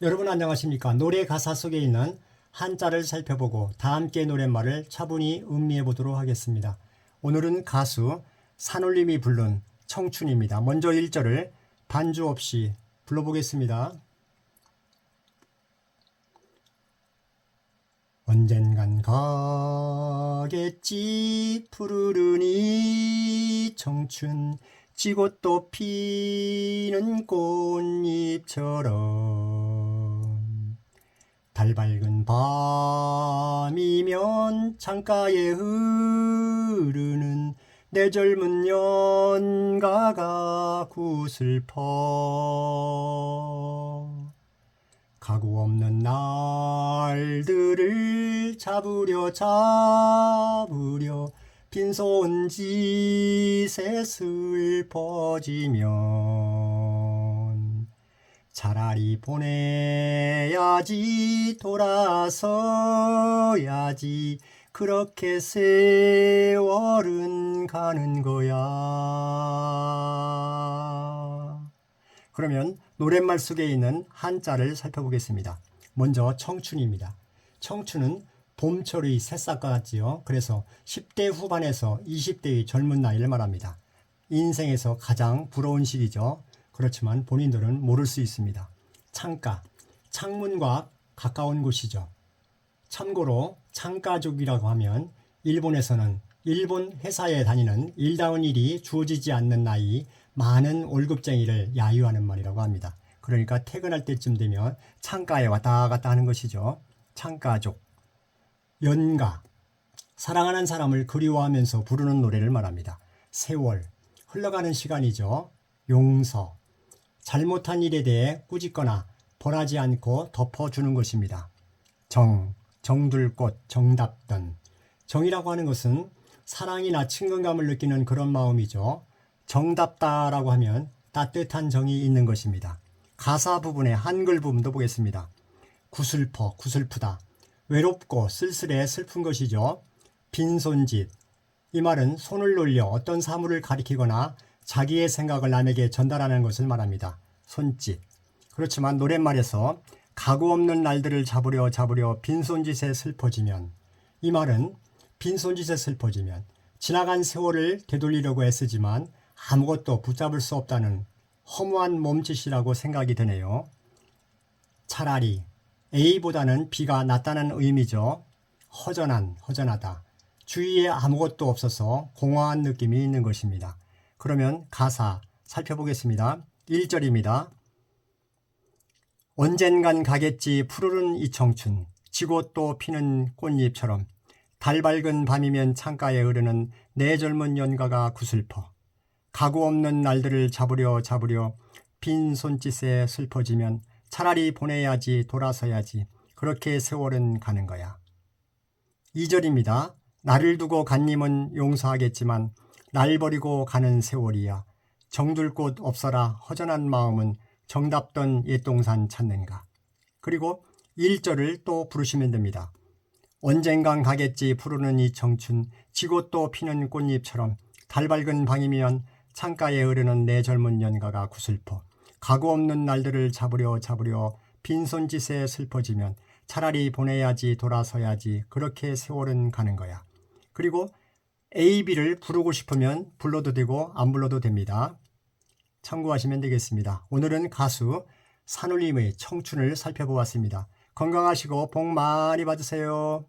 여러분 안녕하십니까? 노래 가사 속에 있는 한자를 살펴보고 다 함께 노랫말을 차분히 음미해 보도록 하겠습니다. 오늘은 가수 산울림이 부른 청춘입니다. 먼저 1절을 반주 없이 불러보겠습니다. 언젠간 가겠지 푸르르니 청춘 지고 또 피는 꽃잎처럼 달 밝은 밤이면 창가에 흐르는 내 젊은 연가가 구슬퍼. 가구 없는 날들을 잡으려 잡으려 빈손짓에 슬퍼지면 차라리 보내야지 돌아서야지 그렇게 세월은 가는 거야. 그러면 노랫말 속에 있는 한자를 살펴보겠습니다. 먼저 청춘입니다. 청춘은 봄철의 새싹과 같지요. 그래서 10대 후반에서 20대의 젊은 나이를 말합니다. 인생에서 가장 부러운 시기죠. 그렇지만 본인들은 모를 수 있습니다. 창가, 창문과 가까운 곳이죠. 참고로 창가족이라고 하면 일본에서는 일본 회사에 다니는 일다운 일이 주어지지 않는 나이 많은 월급쟁이를 야유하는 말이라고 합니다. 그러니까 퇴근할 때쯤 되면 창가에 왔다 갔다 하는 것이죠. 창가족. 연가. 사랑하는 사람을 그리워하면서 부르는 노래를 말합니다. 세월. 흘러가는 시간이죠. 용서. 잘못한 일에 대해 꾸짖거나 벌하지 않고 덮어주는 것입니다. 정. 정들꽃, 정답던. 정이라고 하는 것은 사랑이나 친근감을 느끼는 그런 마음이죠. 정답다라고 하면 따뜻한 정이 있는 것입니다. 가사 부분의 한글 부분도 보겠습니다. 구슬퍼, 구슬프다. 외롭고 쓸쓸해 슬픈 것이죠. 빈손짓. 이 말은 손을 놀려 어떤 사물을 가리키거나 자기의 생각을 남에게 전달하는 것을 말합니다. 손짓. 그렇지만 노랫말에서 가구 없는 날들을 잡으려 잡으려 빈손짓에 슬퍼지면 이 말은 빈손짓에 슬퍼지면 지나간 세월을 되돌리려고 애쓰지만 아무것도 붙잡을 수 없다는 허무한 몸짓이라고 생각이 드네요. 차라리 A보다는 B가 낫다는 의미죠. 허전한, 허전하다. 주위에 아무것도 없어서 공허한 느낌이 있는 것입니다. 그러면 가사 살펴보겠습니다. 1절입니다. 언젠간 가겠지 푸르른 이 청춘 지고 또 피는 꽃잎처럼 달 밝은 밤이면 창가에 흐르는 내 젊은 연가가 구슬퍼 가구 없는 날들을 잡으려 잡으려 빈 손짓에 슬퍼지면 차라리 보내야지 돌아서야지 그렇게 세월은 가는 거야. 2절입니다. 나를 두고 간님은 용서하겠지만 날 버리고 가는 세월이야. 정들 곳 없어라 허전한 마음은 정답던 옛동산 찾는가. 그리고 1절을 또 부르시면 됩니다. 언젠간 가겠지 푸르는 이 청춘 지고 또 피는 꽃잎처럼 달 밝은 방이면 창가에 흐르는 내 젊은 연가가 구슬퍼 가구 없는 날들을 잡으려 잡으려 빈손짓에 슬퍼지면 차라리 보내야지 돌아서야지 그렇게 세월은 가는 거야. 그리고 A, B를 부르고 싶으면 불러도 되고 안 불러도 됩니다. 참고하시면 되겠습니다. 오늘은 가수 산울림의 청춘을 살펴보았습니다. 건강하시고 복 많이 받으세요.